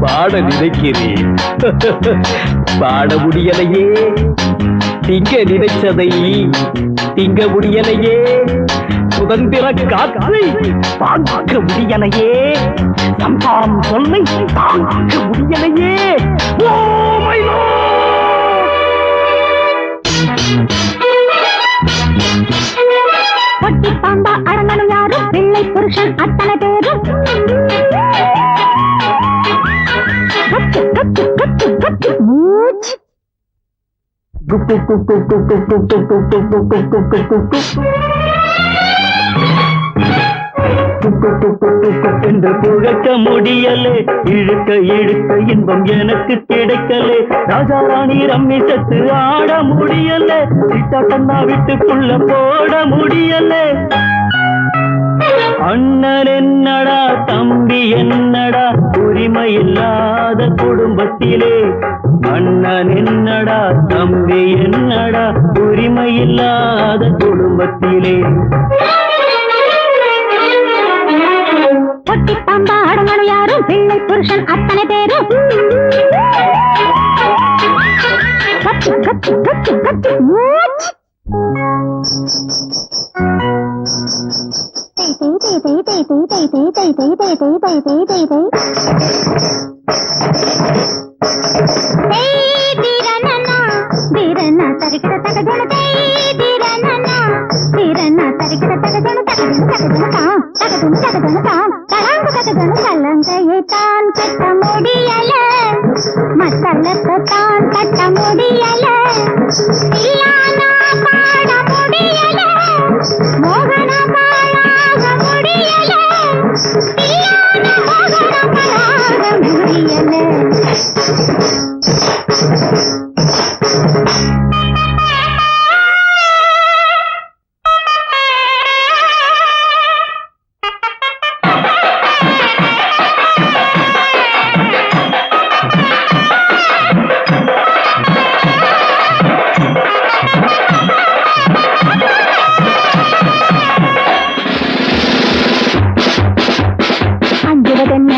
பாட நினைக்கிறேன். பாட முடியலையே. திங்க நினைச்சதை திங்க முடியலையே. சுதந்திர காற்றை பார்க்க முடியலையே. சம்பாம் சொல்லை பார்க்க முடியலையே. ஓ பொட்டி பாம்பா அரங்கனும் யாரும் பிள்ளை புருஷன் அத்தனை பேரும். கத்து, கத்து, கத்து, கத்து. என்று புழக்க முடியலே இழுக்க இழுக்க இன்பம் எனக்கு கிடைக்கலே. ராஜா ராணி ரம்மி சத்து ஆட முடியலே சிட்டாட்டன்னா வீட்டுக்குள்ள போட முடியலே. அண்ணன் என்னடா தம்பி என்னடா? உரிமை இல்லாத குடும்பத்திலே. அண்ணன் என்னடா தம்பி என்னடா? உரிமை இல்லாத குடும்பத்திலே. பொட்டி பாம்பா அரங்கனும் யாரும்? பிள்ளை புருஷன் அத்தனை பேரும். கத்து, கத்து, கத்து, கத்து. மூச்சு. தகஜன, தகஜன, தகஜன, தாம், தகஜன, தகஜன, தாம், தலாங்கு தகஜன, கலங்கையை தான் கட்ட முடியல மத்தளத்தை தான் கட்ட முடியல இல்ல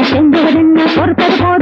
ശിവരന്ന പുറത്തു